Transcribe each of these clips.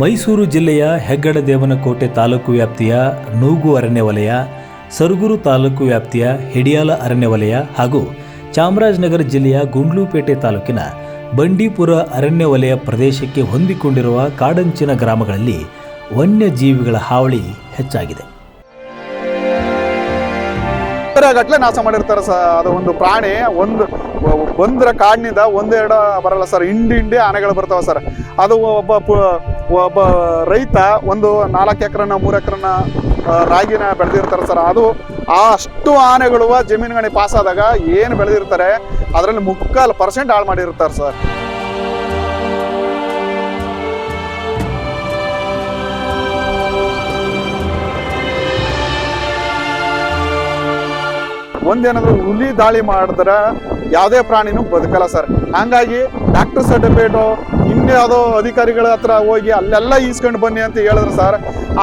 ಮೈಸೂರು ಜಿಲ್ಲೆಯ ಹೆಗ್ಗಡ ದೇವನಕೋಟೆ ತಾಲೂಕು ವ್ಯಾಪ್ತಿಯ ನೂಗು ಅರಣ್ಯ ವಲಯ, ಸರಗೂರು ತಾಲೂಕು ವ್ಯಾಪ್ತಿಯ ಹಿಡಿಯಾಲ ಅರಣ್ಯ ವಲಯ ಹಾಗೂ ಚಾಮರಾಜನಗರ ಜಿಲ್ಲೆಯ ಗುಂಡ್ಲುಪೇಟೆ ತಾಲೂಕಿನ ಬಂಡೀಪುರ ಅರಣ್ಯ ವಲಯ ಪ್ರದೇಶಕ್ಕೆ ಹೊಂದಿಕೊಂಡಿರುವ ಕಾಡಂಚಿನ ಗ್ರಾಮಗಳಲ್ಲಿ ವನ್ಯಜೀವಿಗಳ ಹಾವಳಿ ಹೆಚ್ಚಾಗಿದೆ. ಗಟ್ಲೆ ನಾಶ ಮಾಡಿರ್ತಾರೆ ಸ, ಅದು ಒಂದು ಪ್ರಾಣಿ, ಒಂದು ಬಂದ್ರ ಕಾಡಿನಿಂದ ಒಂದೆರಡು ಬರಲ್ಲ ಸರ್. ಹಿಂಡಿ ಹಿಂಡಿ ಆನೆಗಳು ಬರ್ತಾವೆ ಸರ್. ಅದು ಒಬ್ಬ ಒಬ್ಬ ರೈತ ಒಂದು ನಾಲ್ಕು ಎಕರೆನ ಮೂರು ಎಕರೆನ ರಾಗಿನ ಬೆಳೆದಿರ್ತಾರೆ ಸರ್. ಅದು ಅಷ್ಟು ಆನೆಗಳು ಜಮೀನುಗಳಿಗೆ ಪಾಸ್ ಆದಾಗ ಏನು ಬೆಳೆದಿರ್ತಾರೆ, ಅದರಲ್ಲಿ ಮುಕ್ಕಾಲು ಪರ್ಸೆಂಟ್ ಹಾಳು ಮಾಡಿರ್ತಾರೆ ಸರ್. ಒಂದೇನಾದ್ರೂ ಹುಲಿ ದಾಳಿ ಮಾಡಿದ್ರೆ ಯಾವುದೇ ಪ್ರಾಣಿನೂ ಬದುಕಲ್ಲ ಸರ್. ಹಂಗಾಗಿ ಡಾಕ್ಟರ್ ಸರ್ಟಿಫಿಕೇಟು ಇನ್ಯಾವುದೋ ಅಧಿಕಾರಿಗಳ ಹತ್ರ ಹೋಗಿ ಅಲ್ಲೆಲ್ಲ ಈಸ್ಕೊಂಡು ಬನ್ನಿ ಅಂತ ಹೇಳಿದ್ರು ಸರ್.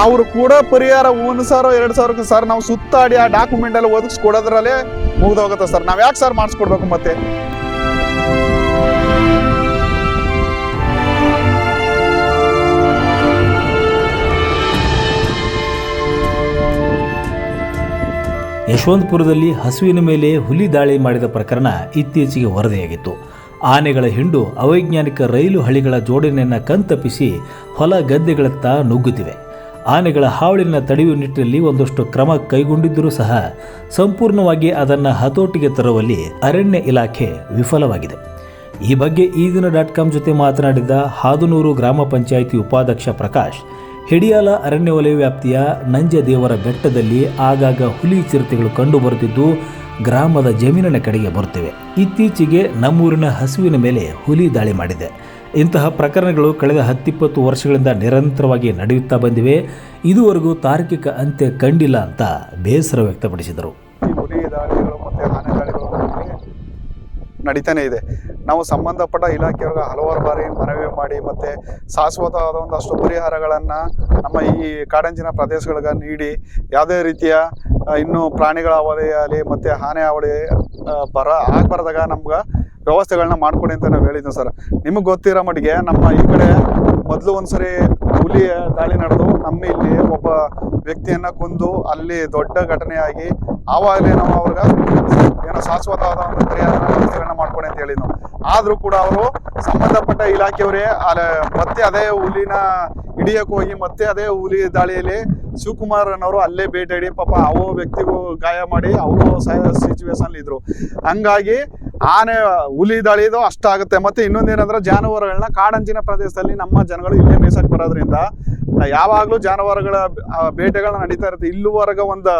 ಅವರು ಕೂಡ ಪರಿಹಾರ ಒಂದು ಸಾವಿರ, ಎರಡು ಸಾವಿರಕ್ಕೆ ಸರ್ ನಾವು ಸುತ್ತಾಡಿ ಆ ಡಾಕ್ಯುಮೆಂಟ್ ಎಲ್ಲ ಒದಗಿಸ್ಕೊಡೋದ್ರಲ್ಲೇ ಮುಗಿದೋಗುತ್ತೆ ಸರ್. ನಾವು ಯಾಕೆ ಸರ್ ಮಾಡಿಸ್ಕೊಡ್ಬೇಕು ಮತ್ತೆ? ಯಶವಂತಪುರದಲ್ಲಿ ಹಸುವಿನ ಮೇಲೆ ಹುಲಿ ದಾಳಿ ಮಾಡಿದ ಪ್ರಕರಣ ಇತ್ತೀಚೆಗೆ ವರದಿಯಾಗಿತ್ತು. ಆನೆಗಳ ಹಿಂಡು, ಅವೈಜ್ಞಾನಿಕ ರೈಲು ಹಳಿಗಳ ಜೋಡಣೆಯನ್ನು ಕಣ್ತಪ್ಪಿಸಿ ಹೊಲ ಗದ್ದೆಗಳತ್ತ ನುಗ್ಗುತ್ತಿವೆ. ಆನೆಗಳ ಹಾವಳಿನ ತಡೆಯುವ ನಿಟ್ಟಿನಲ್ಲಿ ಒಂದಷ್ಟು ಕ್ರಮ ಕೈಗೊಂಡಿದ್ದರೂ ಸಹ ಸಂಪೂರ್ಣವಾಗಿ ಅದನ್ನು ಹತೋಟಿಗೆ ತರುವಲ್ಲಿ ಅರಣ್ಯ ಇಲಾಖೆ ವಿಫಲವಾಗಿದೆ. ಈ ಬಗ್ಗೆ ಈ ದಿನ ಡಾಟ್ ಕಾಮ್ ಜೊತೆ ಮಾತನಾಡಿದ ಹಾದುನೂರು ಗ್ರಾಮ ಪಂಚಾಯಿತಿ ಉಪಾಧ್ಯಕ್ಷ ಪ್ರಕಾಶ್ ಹಿಡಿಯಾಲ ಅರಣ್ಯ ವಲಯ ವ್ಯಾಪ್ತಿಯ ನಂಜದೇವರ ಬೆಟ್ಟದಲ್ಲಿ ಆಗಾಗ ಹುಲಿ ಚಿರತೆಗಳು ಕಂಡುಬರುತ್ತಿದ್ದು ಗ್ರಾಮದ ಜಮೀನಿನ ಕಡೆಗೆ ಬರುತ್ತಿವೆ. ಇತ್ತೀಚೆಗೆ ನಮ್ಮೂರಿನ ಹಸುವಿನ ಮೇಲೆ ಹುಲಿ ದಾಳಿ ಮಾಡಿದೆ. ಇಂತಹ ಪ್ರಕರಣಗಳು ಕಳೆದ ಹತ್ತಿಪ್ಪತ್ತು ವರ್ಷಗಳಿಂದ ನಿರಂತರವಾಗಿ ನಡೆಯುತ್ತಾ ಬಂದಿವೆ. ಇದುವರೆಗೂ ತಾರ್ಕಿಕ ಅಂತ್ಯ ಕಂಡಿಲ್ಲ ಅಂತ ಬೇಸರ ವ್ಯಕ್ತಪಡಿಸಿದರು. ನಡೀತಾನೆ ಇದೆ. ನಾವು ಸಂಬಂಧಪಟ್ಟ ಇಲಾಖೆಯವ್ರಿಗೆ ಹಲವಾರು ಬಾರಿ ಮನವಿ ಮಾಡಿ ಮತ್ತೆ ಶಾಶ್ವತವಾದ ಒಂದಷ್ಟು ಪರಿಹಾರಗಳನ್ನು ನಮ್ಮ ಈ ಕಾಡಂಚಿನ ಪ್ರದೇಶಗಳಿಗೆ ನೀಡಿ ಯಾವುದೇ ರೀತಿಯ ಇನ್ನು ಪ್ರಾಣಿಗಳ ಅವಳಿ ಆಗಲಿ ಮತ್ತು ಆನೆ ಅವಳಿ ಬರ ಆಗಬಾರ್ದಾಗ ನಮ್ಗೆ ವ್ಯವಸ್ಥೆಗಳನ್ನ ಮಾಡ್ಕೊಡಿ ಅಂತ ನಾವು ಹೇಳಿದ್ವಿ ಸರ್. ನಿಮಗೆ ಗೊತ್ತಿರೋ ಮಟ್ಟಿಗೆ ನಮ್ಮ ಈ ಕಡೆ ಮೊದಲು ಒಂದ್ಸರಿ ಹುಲಿ ದಾಳಿ ನಡೆದು ನಮ್ಮ ಇಲ್ಲಿ ಒಬ್ಬ ವ್ಯಕ್ತಿಯನ್ನ ಕೊಂದು ಅಲ್ಲಿ ದೊಡ್ಡ ಘಟನೆಯಾಗಿ ಆವಾಗಲೇ ನಾವು ಅವ್ರಿಗೆ ಏನೋ ಶಾಶ್ವತವಾದ ಒಂದು ಪರಿಹಾರ ವ್ಯವಸ್ಥೆಗಳನ್ನ ಮಾಡ್ಕೊಡಿ ಅಂತ ಹೇಳಿದ್ವು. ಆದರೂ ಕೂಡ ಅವರು ಸಂಬಂಧಪಟ್ಟ ಇಲಾಖೆಯವರೇ ಅಲ್ಲ ಮತ್ತೆ ಅದೇ ಹುಲಿನ ಹಿಡಿಯಕ್ಕೆ ಹೋಗಿ ಮತ್ತೆ ಅದೇ ಹುಲಿ ದಾಳಿಯಲ್ಲಿ ಶಿವಕುಮಾರ್ ಅನ್ನೋರು ಅಲ್ಲೇ ಭೇಟಿಯಾಡಿ ಪಾಪ ಅವು ವ್ಯಕ್ತಿಗೂ ಗಾಯ ಮಾಡಿ ಅವರು ಸಿಚುವೇಶನ್ ಇದ್ರು. ಹಂಗಾಗಿ ಆನೆ ಹುಲಿ ದಾಳಿದು ಅಷ್ಟಾಗುತ್ತೆ. ಮತ್ತೆ ಇನ್ನೊಂದೇನಂದ್ರೆ ಜಾನುವಾರುಗಳನ್ನ ಕಾಡಂಚಿನ ಪ್ರದೇಶದಲ್ಲಿ ನಮ್ಮ ಜನಗಳು ಇಲ್ಲೇ ಮೇಸಕ್ಕೆ ಬರೋದ್ರಿಂದ, ಯಾವಾಗಲೂ ಜಾನುವಾರುಗಳ ಬೇಟೆಗಳನ್ನ ನಡೀತಾ ಇರುತ್ತೆ. ಇಲ್ಲಿವರೆಗೆ ಒಂದು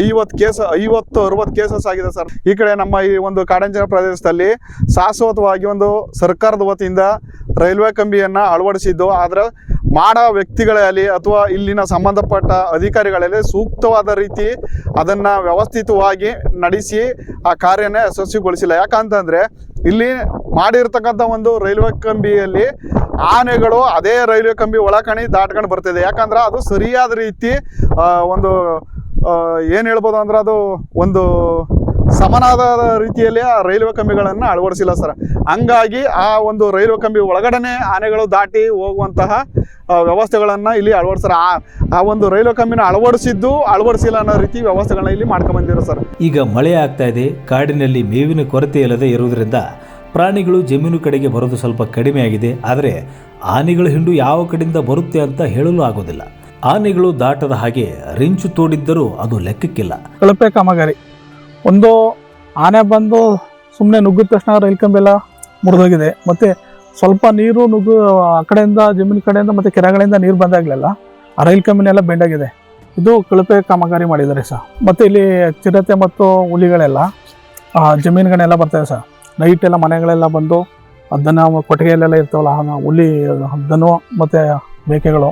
ಐವತ್ತು ಕೇಸ್, ಐವತ್ತು, ಅರವತ್ತು ಕೇಸಸ್ ಆಗಿದೆ ಸರ್. ಈ ಕಡೆ ನಮ್ಮ ಈ ಒಂದು ಕಾಡಂಚಿನ ಪ್ರದೇಶದಲ್ಲಿ ಶಾಶ್ವತವಾಗಿ ಒಂದು ಸರ್ಕಾರದ ವತಿಯಿಂದ ರೈಲ್ವೆ ಕಂಬಿಯನ್ನು ಅಳವಡಿಸಿದ್ದು. ಆದ್ರೆ ಮಾಡೋ ವ್ಯಕ್ತಿಗಳಲ್ಲಿ ಅಥವಾ ಇಲ್ಲಿನ ಸಂಬಂಧಪಟ್ಟ ಅಧಿಕಾರಿಗಳಲ್ಲಿ ಸೂಕ್ತವಾದ ರೀತಿ ಅದನ್ನು ವ್ಯವಸ್ಥಿತವಾಗಿ ನಡೆಸಿ ಆ ಕಾರ್ಯನ ಯಶಸ್ವಿಗೊಳಿಸಿಲ್ಲ. ಯಾಕಂತಂದರೆ ಇಲ್ಲಿ ಮಾಡಿರ್ತಕ್ಕಂಥ ಒಂದು ರೈಲ್ವೆ ಕಂಬಿಯಲ್ಲಿ ಆನೆಗಳು ಅದೇ ರೈಲ್ವೆ ಕಂಬಿ ಒಳಕಣಿ ದಾಟ್ಕೊಂಡು ಬರ್ತಿದೆ. ಯಾಕಂದ್ರೆ ಅದು ಸರಿಯಾದ ರೀತಿ ಒಂದು ಏನು ಹೇಳ್ಬೋದು ಅಂದ್ರೆ ಅದು ಒಂದು ಸಮನಾದ ರೀತಿಯಲ್ಲಿ ಆ ರೈಲ್ವೆ ಕಂಬಿಗಳನ್ನು ಅಳವಡಿಸಿಲ್ಲ ಸರ್. ಹಂಗಾಗಿ ಆ ಒಂದು ರೈಲ್ವೆ ಕಂಬಿ ಒಳಗಡೆನೆ ಆನೆಗಳು ದಾಟಿ ಹೋಗುವಂತಹ ವ್ಯವಸ್ಥೆಗಳನ್ನು ಇಲ್ಲಿ ಅಳವಡಿಸ್ತಾರೆ ಆ ಆ ಒಂದು ರೈಲ್ವೆ ಕಂಬಿನ ಅಳವಡಿಸಿದ್ದು ಅಳವಡಿಸಿಲ್ಲ ಅನ್ನೋ ರೀತಿ ವ್ಯವಸ್ಥೆಗಳನ್ನ ಇಲ್ಲಿ ಮಾಡ್ಕೊಂಡ್ಬಂದಿರೋ ಸರ್. ಈಗ ಮಳೆ ಆಗ್ತಾ ಇದೆ ಕಾಡಿನಲ್ಲಿ ಮೇವಿನ ಕೊರತೆ ಇಲ್ಲದೆ ಇರುವುದರಿಂದ ಪ್ರಾಣಿಗಳು ಜಮೀನು ಕಡೆಗೆ ಬರೋದು ಸ್ವಲ್ಪ ಕಡಿಮೆಯಾಗಿದೆ ಆದರೆ ಆನೆಗಳ ಹಿಂಡು ಯಾವ ಕಡೆಯಿಂದ ಬರುತ್ತೆ ಅಂತ ಹೇಳಲು ಆಗೋದಿಲ್ಲ. ಆನೆಗಳು ದಾಟದ ಹಾಗೆ ರಿಂಚು ತೋಡಿದ್ದರೂ ಅದು ಲೆಕ್ಕಕ್ಕಿಲ್ಲ. ಕಳಪೆ ಕಾಮಗಾರಿ. ಒಂದು ಆನೆ ಬಂದು ಸುಮ್ಮನೆ ನುಗ್ಗಿದ ತಕ್ಷಣ ರೈಲ್ ಕಂಬೆಲ್ಲ ಮುರಿದೋಗಿದೆ. ಮತ್ತು ಸ್ವಲ್ಪ ನೀರು ನುಗ್ಗು, ಆ ಕಡೆಯಿಂದ, ಜಮೀನು ಕಡೆಯಿಂದ ಮತ್ತು ಕೆರೆಗಳಿಂದ ನೀರು ಬಂದಾಗಲೆಲ್ಲ ಆ ರೈಲ್ ಕಂಬಿನೆಲ್ಲ ಬೆಂಡಾಗಿದೆ ಇದು ಕಳಪೆ ಕಾಮಗಾರಿ ಮಾಡಿದ್ದಾರೆ ಸರ್. ಮತ್ತು ಇಲ್ಲಿ ಚಿರತೆ ಮತ್ತು ಹುಲಿಗಳೆಲ್ಲ ಜಮೀನುಗಳೆಲ್ಲ ಬರ್ತವೆ ಸರ್. ನೈಟ್ ಎಲ್ಲ ಮನೆಗಳೆಲ್ಲ ಬಂದು, ಅದನ್ನು ಕೊಟ್ಟಿಗೆಯಲ್ಲೆಲ್ಲ ಇರ್ತಾವಲ್ಲ ಹುಲಿ ದನು ಮತ್ತು ಮೇಕೆಗಳು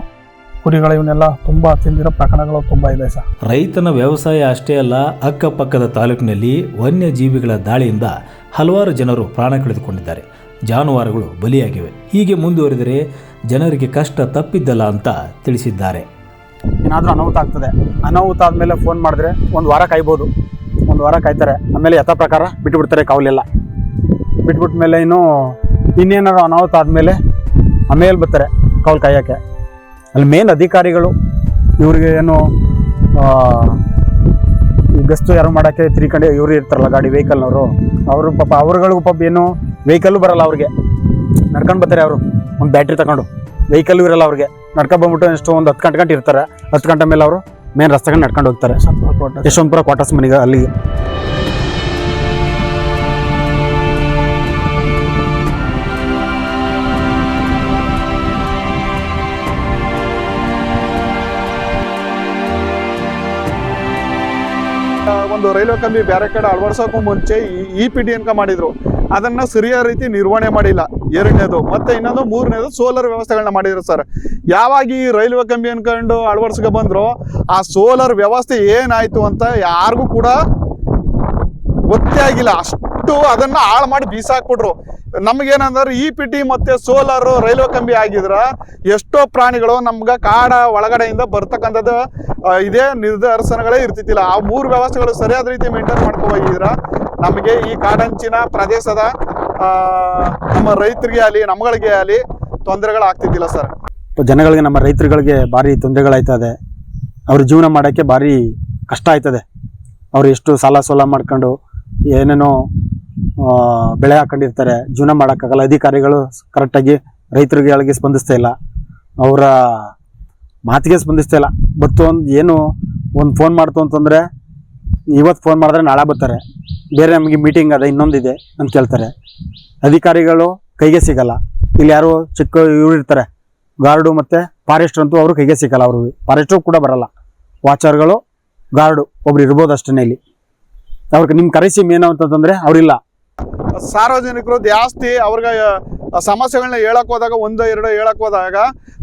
ಕುರಿಗಳು ಇವನ್ನೆಲ್ಲ ತುಂಬಾ ತಿಂದಿರೋ ಪ್ರಕರಣಗಳು ತುಂಬಾ ಇದೆ ಸರ್. ರೈತನ ವ್ಯವಸಾಯ ಅಷ್ಟೇ ಅಲ್ಲ ಅಕ್ಕಪಕ್ಕದ ತಾಲೂಕಿನಲ್ಲಿ ವನ್ಯಜೀವಿಗಳ ದಾಳಿಯಿಂದ ಹಲವಾರು ಜನರು ಪ್ರಾಣ ಕಳೆದುಕೊಂಡಿದ್ದಾರೆ. ಜಾನುವಾರುಗಳು ಬಲಿಯಾಗಿವೆ. ಹೀಗೆ ಮುಂದುವರಿದರೆ ಜನರಿಗೆ ಕಷ್ಟ ತಪ್ಪಿದ್ದಲ್ಲ ಅಂತ ತಿಳಿಸಿದ್ದಾರೆ. ಏನಾದರೂ ಅನಾಹುತ ಆಗ್ತದೆ. ಅನಾಹುತ ಆದಮೇಲೆ ಫೋನ್ ಮಾಡಿದ್ರೆ ಒಂದು ವಾರ ಕಾಯ್ಬೋದು. ಒಂದು ವಾರ ಕಾಯ್ತಾರೆ. ಆಮೇಲೆ ಯಥಾ ಪ್ರಕಾರ ಬಿಟ್ಬಿಡ್ತಾರೆ ಕಾವಲೆಲ್ಲ. ಬಿಟ್ಬಿಟ್ಟ ಮೇಲೆ ಇನ್ನು ಇನ್ನೇನಾದ್ರು ಅನಾಹುತ ಆದಮೇಲೆ ಆಮೇಲೆ ಬರ್ತಾರೆ ಕಾವಲು ಕಾಯೋಕ್ಕೆ. ಅಲ್ಲಿ ಮೇನ್ ಅಧಿಕಾರಿಗಳು ಇವ್ರಿಗೆ ಏನು ಗಸ್ತು ಯಾರು ಮಾಡೋಕ್ಕೆ ತಿರ್ಕೊಂಡು ಇವರು ಇರ್ತಾರಲ್ಲ ಗಾಡಿ ವೆಹಿಕಲ್ನವರು ಅವರು ಪಾಪ ಅವ್ರುಗಳಿಗೂ ಪಾಪ ಏನು ವೆಹಿಕಲ್ಲು ಬರಲ್ಲ ಅವ್ರಿಗೆ. ನಡ್ಕೊಂಡು ಬರ್ತಾರೆ ಅವರು. ಒಂದು ಬ್ಯಾಟ್ರಿ ತಗೊಂಡು. ವೆಹಿಕಲ್ಲು ಇರಲ್ಲ ಅವ್ರಿಗೆ. ನಡ್ಕೊಂಡು ಬಂದ್ಬಿಟ್ಟು ಎಷ್ಟು ಒಂದು ಹತ್ತು ಗಂಟೆ ಗಂಟೆ ಇರ್ತಾರೆ. ಹತ್ತು ಗಂಟೆ ಮೇಲೆ ಅವರು ಮೇನ್ ರಸ್ತೆಗೆ ನಡ್ಕೊಂಡು ಹೋಗ್ತಾರೆ. ಯಶವಂತಪುರ ಕ್ವಾರ್ಟರ್ಸ್ ಮನೆಗೆ ಅಲ್ಲಿಗೆ. ಒಂದು ರೈಲ್ವೆ ಕಂಬಿ ಬೇರೆ ಕಡೆ ಅಳವಡಿಸೋಕ್ಕೂ ಮುಂಚೆ ಈ ಪಿ ಡಿ ಅನ್ಕ ಮಾಡಿದ್ರು. ಅದನ್ನ ಸರಿಯಾದ ರೀತಿ ನಿರ್ವಹಣೆ ಮಾಡಿಲ್ಲ. ಎರಡನೇದು. ಮತ್ತೆ ಇನ್ನೊಂದು ಮೂರನೇದು ಸೋಲಾರ್ ವ್ಯವಸ್ಥೆಗಳನ್ನ ಮಾಡಿದ್ರು ಸರ್. ಯಾವಾಗ ಈ ರೈಲ್ವೆ ಕಂಬಿ ಅನ್ಕೊಂಡು ಅಳವಡಿಸ್ಕೊ ಬಂದ್ರು, ಆ ಸೋಲಾರ್ ವ್ಯವಸ್ಥೆ ಏನಾಯ್ತು ಅಂತ ಯಾರಿಗೂ ಕೂಡ ಗೊತ್ತೇ ಆಗಿಲ್ಲ. ಅಷ್ಟು ಅದನ್ನ ಹಾಳು ಮಾಡಿ ಬೀಸಾಕ್ಬಿಟ್ರು. ನಮ್ಗೇನಂದ್ರೆ ಇ ಪಿ ಟಿ ಮತ್ತೆ ಸೋಲಾರ್, ರೈಲ್ವೆ ಕಂಬಿ ಆಗಿದ್ರ ಎಷ್ಟೋ ಪ್ರಾಣಿಗಳು ನಮ್ಗ ಕಾಡ ಒಳಗಡೆಯಿಂದ ಬರ್ತಕ್ಕಂಥದ್ದು ಇದೇ ನಿರ್ದರ್ಶನಗಳೇ ಇರ್ತಿತ್ತಿಲ್ಲ. ಆ ಮೂರು ವ್ಯವಸ್ಥೆಗಳು ಸರಿಯಾದ ರೀತಿ ಮೇಂಟೈನ್ ಹೋಗಿದ್ರ. ನಮಗೆ ಈ ಕಾಡಂಚಿನ ಪ್ರದೇಶದ ನಮ್ಮ ರೈತರಿಗೆ ಆಗಲಿ, ನಮ್ಗಳಿಗೆ ಆಗಲಿ ತೊಂದರೆಗಳಾಗ್ತಿದ್ದಿಲ್ಲ ಸರ್ ಜನಗಳಿಗೆ ನಮ್ಮ ರೈತರುಗಳಿಗೆ ಭಾರಿ ತೊಂದರೆಗಳಾಯ್ತದೆ. ಅವ್ರ ಜೀವನ ಮಾಡೋಕ್ಕೆ ಭಾರಿ ಕಷ್ಟ ಆಯ್ತದೆ. ಅವ್ರು ಎಷ್ಟು ಸಾಲ ಸೋಲ ಮಾಡ್ಕೊಂಡು ಏನೇನೋ ಬೆಳೆ ಹಾಕೊಂಡಿರ್ತಾರೆ. ಜೀವನ ಮಾಡೋಕ್ಕಾಗಲ್ಲ. ಅಧಿಕಾರಿಗಳು ಕರೆಕ್ಟಾಗಿ ರೈತರಿಗೆ ಸ್ಪಂದಿಸ್ತಾ ಇಲ್ಲ. ಅವರ ಮಾತಿಗೆ ಸ್ಪಂದಿಸ್ತಾ ಇಲ್ಲ. ಬತ್ತು ಒಂದು ಏನು ಒಂದು ಫೋನ್ ಮಾಡ್ತು ಅಂತಂದರೆ ಇವತ್ತು ಫೋನ್ ಮಾಡಿದ್ರೆ ನಾಳೆ ಬರ್ತಾರೆ. ಬೇರೆ ನಮಗೆ ಮೀಟಿಂಗ್ ಅದ, ಇನ್ನೊಂದಿದೆ ಅಂತ ಕೇಳ್ತಾರೆ ಅಧಿಕಾರಿಗಳು ಕೈಗೆ ಸಿಗಲ್ಲ. ಇಲ್ಲಿ ಯಾರು ಚಿಕ್ಕ ಇವರು ಇರ್ತಾರೆ. ಗಾರ್ಡು ಮತ್ತು ಫಾರೆಸ್ಟ್ರ್ ಅಂತೂ ಅವರು ಕೈಗೆ ಸಿಗಲ್ಲ ಅವರು. ಫಾರೆಸ್ಟ್ರು ಕೂಡ ಬರಲ್ಲ. ವಾಚರ್ಗಳು, ಗಾರ್ಡು ಒಬ್ರು ಇರ್ಬೋದು ಅಷ್ಟೇ ಇಲ್ಲಿ. ಅವ್ರಿಗೆ ನಿಮ್ಮ ಕರೆಸಿ ಏನು ಅಂತಂದ್ರೆ ಅವರಿಲ್ಲ. ಸಾರ್ವಜನಿಕರು ಜಾಸ್ತಿ ಅವ್ರಿಗೆ ಸಮಸ್ಯೆಗಳನ್ನ ಹೇಳಕ್ ಹೋದಾಗ, ಒಂದು ಎರಡು ಹೇಳಕ್ ಹೋದಾಗ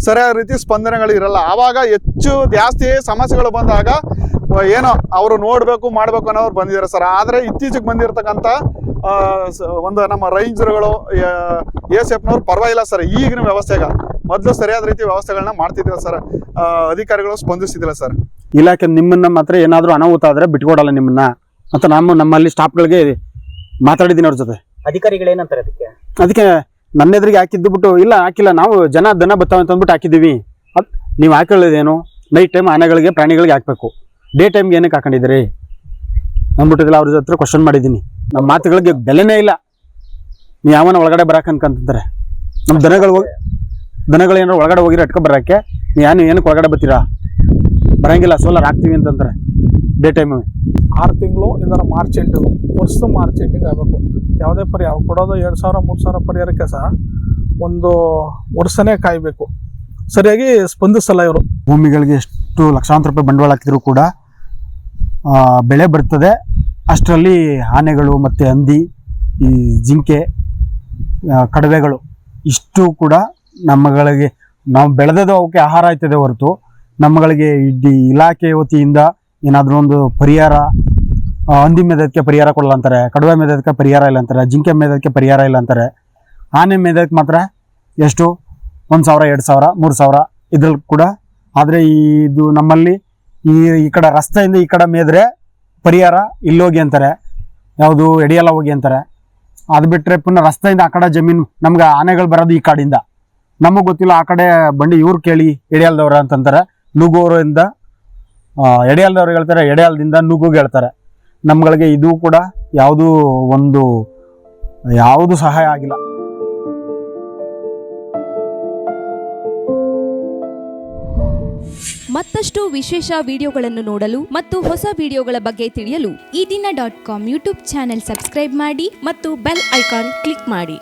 ಸರಿಯಾದ ರೀತಿ ಸ್ಪಂದನೆಗಳು ಇರಲ್ಲ. ಆವಾಗ ಹೆಚ್ಚು ಜಾಸ್ತಿ ಸಮಸ್ಯೆಗಳು ಬಂದಾಗ ಏನೋ ಅವರು ನೋಡಬೇಕು, ಮಾಡಬೇಕು ಅನ್ನೋರು ಬಂದಿದ್ದಾರೆ ಸರ್. ಆದರೆ ಇತ್ತೀಚೆಗೆ ಬಂದಿರತಕ್ಕಂಥ ಒಂದು ನಮ್ಮ ರೈಂಜರ್ಗಳು ಎ ಸಿ ಎಫ್ನವ್ರು ಪರವಾಗಿಲ್ಲ ಸರ್. ಈಗಿನ ವ್ಯವಸ್ಥೆಗ ಮೊದಲು ಸರಿಯಾದ ರೀತಿ ವ್ಯವಸ್ಥೆಗಳನ್ನ ಮಾಡ್ತಿದ್ರು ಸರ್. ಅಧಿಕಾರಿಗಳು ಸ್ಪಂದಿಸ್ತಿದ್ದಿಲ್ಲ ಸರ್. ಇಲಾಖೆ ನಿಮ್ಮನ್ನ ಮಾತ್ರ ಏನಾದರೂ ಅನಾಹುತ ಆದರೆ ಬಿಟ್ಕೊಡಲ್ಲ ನಿಮ್ಮನ್ನ. ಅಂತ ನಮ್ಮ, ನಮ್ಮಲ್ಲಿ ಸ್ಟಾಫ್ಗಳಿಗೆ ಮಾತಾಡಿದ್ದೀನಿ ಅವ್ರ ಜೊತೆ. ಅಧಿಕಾರಿಗಳು ಏನಂತಾರೆ ಅದಕ್ಕೆ? ಅದಕ್ಕೆ ನನ್ನ ಎದುರಿಗೆ ಹಾಕಿದ್ದು ಬಿಟ್ಟು, ಇಲ್ಲ, ಹಾಕಿಲ್ಲ. ನಾವು ಜನ ದನ ಬತ್ತಾವ ಅಂತ ಅಂದ್ಬಿಟ್ಟು ಹಾಕಿದ್ದೀವಿ. ಅದು ನೀವು ಹಾಕೊಳ್ಳೋದೇನು? ನೈಟ್ ಟೈಮ್ ಆನೆಗಳಿಗೆ, ಪ್ರಾಣಿಗಳಿಗೆ ಹಾಕಬೇಕು. ಡೇ ಟೈಮ್ಗೆ ಏನಕ್ಕೆ ಹಾಕೊಂಡಿದ್ದೀರಿ? ಅಂದ್ಬಿಟ್ಟಿಲ್ಲ ಅವ್ರ ಹತ್ರ ಕ್ವಶನ್ ಮಾಡಿದ್ದೀನಿ. ನಮ್ಮ ಮಾತುಗಳಿಗೆ ಬೆಲೆನೇ ಇಲ್ಲ. ನೀವು ಯಾವನ ಒಳಗಡೆ ಬರಕ್ಕೆ ಅನ್ಕಂತಂತಾರೆ ನಮ್ಮ ದನಗಳು ಹೋಗಿ ದನಗಳು ಏನಾರು ಒಳಗಡೆ ಹೋಗಿರೋ ಅಟ್ಕೊ ಬರೋಕ್ಕೆ ನೀವು ಏನು ಏನಕ್ಕೆ ಒಳಗಡೆ ಬರ್ತೀರಾ? ಬರೋಂಗಿಲ್ಲ, ಸೋಲಾರ್ ಹಾಕ್ತೀವಿ ಅಂತಂದ್ರೆ ಡೇ ಟೈಮು ಆರು ತಿಂಗಳು ಇದರ ಮಾರ್ಚ್ ಎಂಟು ವರ್ಷ ಮಾರ್ಚ್ ಎಂಡಿಂಗ್ ಆಗಬೇಕು. ಯಾವುದೇ ಪರಿಹಾರ ಕೊಡೋದು ಎರಡು ಸಾವಿರ ಮೂರು ಸಾವಿರ ಪರಿಹಾರಕ್ಕೆ ಸಹ ಒಂದು ವರ್ಷನೇ ಕಾಯಬೇಕು. ಸರಿಯಾಗಿ ಸ್ಪಂದಿಸಲ್ಲ ಇವರು. ಭೂಮಿಗಳಿಗೆ ಎಷ್ಟು ಲಕ್ಷಾಂತರ ರೂಪಾಯಿ ಬಂಡವಾಳ ಹಾಕಿದ್ರು ಕೂಡ ಬೆಳೆ ಬರ್ತದೆ. ಅಷ್ಟರಲ್ಲಿ ಆನೆಗಳು ಮತ್ತು ಹಂದಿ ಈ ಜಿಂಕೆ ಕಡವೆಗಳು ಇಷ್ಟು ಕೂಡ ನಮ್ಮಗಳಿಗೆ ನಾವು ಬೆಳೆದದ್ದು ಅವಕ್ಕೆ ಆಹಾರ ಆಯ್ತದೆ ಹೊರತು ನಮ್ಮಗಳಿಗೆ ಇಡೀ ಇಲಾಖೆ ವತಿಯಿಂದ ಏನಾದರೂ ಒಂದು ಪರಿಹಾರ ಹಂದಿ ಮೇದಕ್ಕೆ ಪರಿಹಾರ ಕೊಡಲ್ಲ ಅಂತಾರೆ, ಕಡವೆ ಮೇದಕ್ಕೆ ಪರಿಹಾರ ಇಲ್ಲ ಅಂತಾರೆ, ಜಿಂಕೆ ಮೇದಕ್ಕೆ ಪರಿಹಾರ ಇಲ್ಲ ಅಂತಾರೆ. ಆನೆ ಮೇದಕ್ಕೆ ಮಾತ್ರ ಎಷ್ಟು? ಒಂದು ಸಾವಿರ, ಎರಡು ಸಾವಿರ, ಮೂರು ಸಾವಿರ ಇದ್ರಲ್ಲಿ ಕೂಡ. ಆದರೆ ಇದು ನಮ್ಮಲ್ಲಿ ಈ ಈ ಕಡೆ ರಸ್ತೆಯಿಂದ ಈ ಕಡೆ ಮೇದ್ರೆ ಪರಿಹಾರ ಇಲ್ಲೋಗಿ ಅಂತಾರೆ. ಯಾವುದು ಎಡಿಯಲ್ಲ ಹೋಗಿ ಅಂತಾರೆ. ಅದು ಬಿಟ್ಟರೆ ಪುನಃ ರಸ್ತೆಯಿಂದ ಆ ಕಡೆ ಜಮೀನು, ನಮ್ಗೆ ಆನೆಗಳು ಬರೋದು ಈ ಕಾಡಿಂದ. ನಮಗೆ ಗೊತ್ತಿಲ್ಲ, ಆ ಕಡೆ ಬಂಡಿ ಇವ್ರು ಕೇಳಿ ಎಡೆಯಲ್ದವ್ರ ಅಂತಂತಾರೆ. ನುಗ್ಗೋರಿಂದ ಎಡಿಯಾಲ್ದವ್ರು ಹೇಳ್ತಾರೆ, ಎಡೆಯಾಲ್ದಿಂದ ನುಗ್ಗುಗೆ ಹೇಳ್ತಾರೆ. ನಮ್ಗಳಿಗೆ ಇದು ಕೂಡ ಯಾವುದು ಒಂದು, ಯಾವುದು ಸಹಾಯ ಆಗಿಲ್ಲ. ಮತ್ತಷ್ಟು ವಿಶೇಷ ವಿಡಿಯೋಗಳನ್ನು ನೋಡಲು ಮತ್ತು ಹೊಸ ವಿಡಿಯೋಗಳ ಬಗ್ಗೆ ತಿಳಿಯಲು Ee Dina dot com YouTube channel subscribe ಮಾಡಿ ಮತ್ತು ಬೆಲ್ ಐಕಾನ್ ಕ್ಲಿಕ್ ಮಾಡಿ.